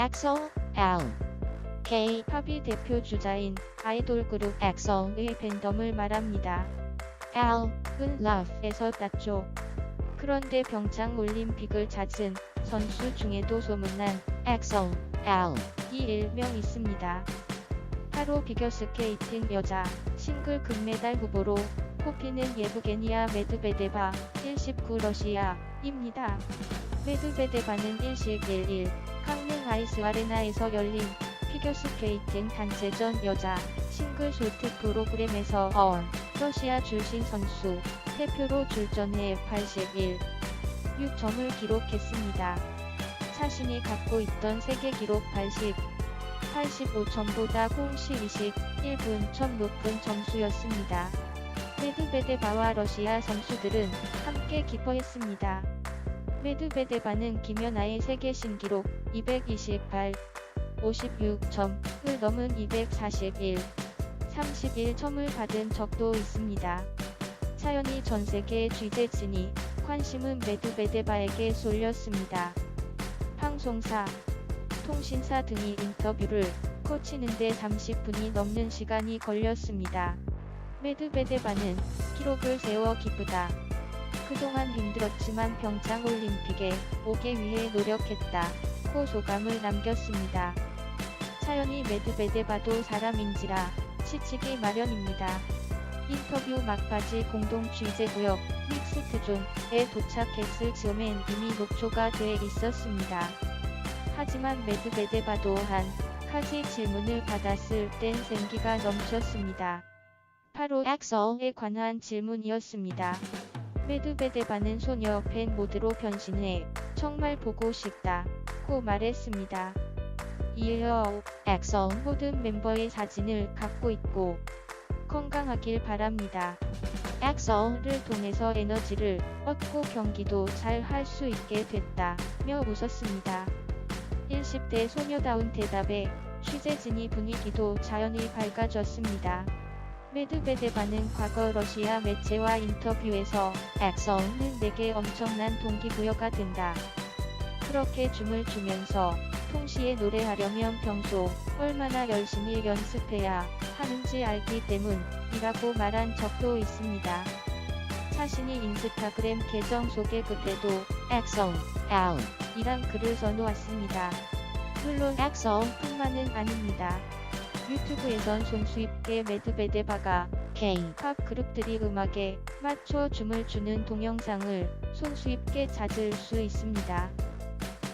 엑소 L K 팝이 대표 주자인 아이돌 그룹 엑소의 팬덤을 말합니다. L은 Love 에서 땄죠. 그런데 평창 올림픽을 잦은 선수 중에도 소문난 엑소 L 이 일명 있습니다. 바로 비겨스케이팅 여자 싱글 금메달 후보로 꼽히는 예브게니아 메드베데바 19 러시아입니다. 메드베데바는 21일 강릉 아이스 아레나에서 열린 피겨 스케이팅 단체전 여자 싱글 쇼트 프로그램에서 R 러시아 출신 선수 대표로 출전해 81 6점을 기록했습니다. 자신이 갖고 있던 세계 기록 80 85점보다 공식 21분 점 높은 점수였습니다. 메드베데바와 러시아 선수들은 함께 기뻐했습니다. 메드베데바는 김연아의 세계 신기록 228 56점을 넘은 241 31점을 받은 적도 있습니다. 차연이 전 세계 취재진이 관심은 메드베데바에게 쏠렸습니다. 방송사, 통신사 등이 인터뷰를 거치는데 30분이 넘는 시간이 걸렸습니다. 메드베데바는 기록을 세워 기쁘다. 그동안 힘들었지만 평창 올림픽에 오기 위해 노력했다. 고 소감을 남겼습니다. 차연이 메드베데바도 사람인지라 지치기 마련입니다. 인터뷰 막바지 공동 취재구역 믹스트존에 도착했을 즈음엔 이미 녹초가 돼 있었습니다. 하지만 메드베데바도 한 가지 질문을 받았을 땐 생기가 넘쳤습니다. 바로 엑소에 관한 질문이었습니다. 메드베데바는 소녀 팬 모드로 변신해 정말 보고 싶다 고 말했습니다. 이어 엑소 모든 멤버의 사진을 갖고 있고 건강하길 바랍니다. 엑소를 통해서 에너지를 얻고 경기도 잘 할 수 있게 됐다며 웃었습니다. 10대 소녀다운 대답에 취재진이 분위기도 자연히 밝아졌습니다. 메드베데바는 과거 러시아 매체와 인터뷰에서 엑소는 내게 엄청난 동기부여가 된다. 그렇게 춤을 추면서 동시에 노래하려면 평소 얼마나 열심히 연습해야 하는지 알기 때문이라고 말한 적도 있습니다. 자신이 인스타그램 계정 소개 그때도 엑소 L 이란 글을 써놓았습니다. 물론 엑소뿐만은 아닙니다. 유튜브에선 손수 있게 메드베데바가 K 팝 그룹들이 음악에 맞춰 춤을 추는 동영상을 손수 있게 찾을 수 있습니다.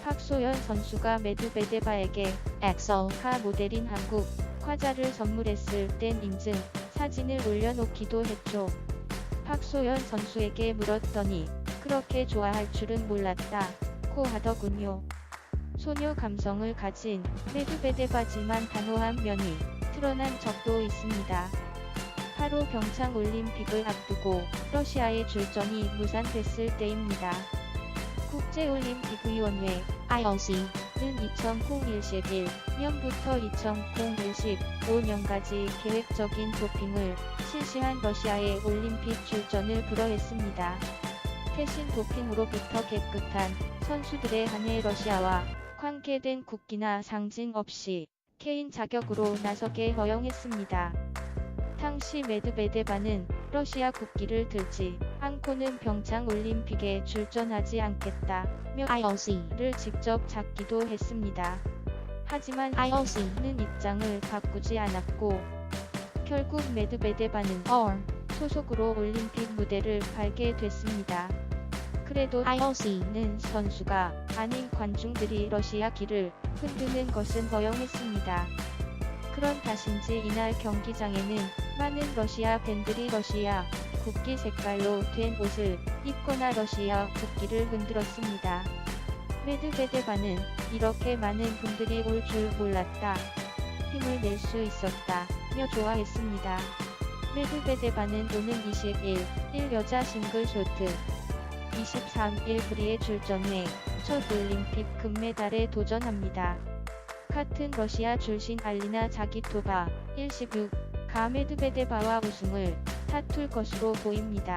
박소연 선수가 메드베데바에게 엑소가 모델인 한국 과자를 선물했을 땐 인증 사진을 올려놓기도 했죠. 박소연 선수에게 물었더니 그렇게 좋아할 줄은 몰랐다 고 하더군요. 소녀 감성을 가진 메드베데바지만 단호한 면이 드러난 적도 있습니다. 바로 평창 올림픽을 앞두고 러시아의 출전이 무산됐을 때입니다. 국제올림픽위원회 IOC 는 2021년부터 2025년까지 계획적인 도핑을 실시한 러시아의 올림픽 출전을 불허했습니다. 대신 도핑으로부터 깨끗한 선수들에 한해 러시아와 관계된 국기나 상징 없이 개인 자격으로 나서게 허용했습니다. 당시 메드베데바는 러시아 국기를 들지 않고는 평창 올림픽에 출전하지 않겠다며 IOC를 를 직접 잡기도 했습니다. 하지만 IOC는 는 입장을 바꾸지 않았고 결국 메드베데바는 R 소속으로 올림픽 무대를 밟게 됐습니다. 그래도 IOC는 는 선수가 아닌 관중들이 러시아 기를 흔드는 것은 허용했습니다. 그런 탓인지 이날 경기장에는 많은 러시아 팬들이 러시아 국기 색깔로 된 옷을 입거나 러시아 국기를 흔들었습니다. 메드베데바는 이렇게 많은 분들이 올 줄 몰랐다. 힘을 낼 수 있었다 며 좋아했습니다. 메드베데바는 오는 21일 여자 싱글 쇼트 23일 프리에 출전해 첫 올림픽 금메달에 도전합니다. 같은 러시아 출신 알리나 자기토바 16 가메드베데바와 우승을 다툴 것으로 보입니다.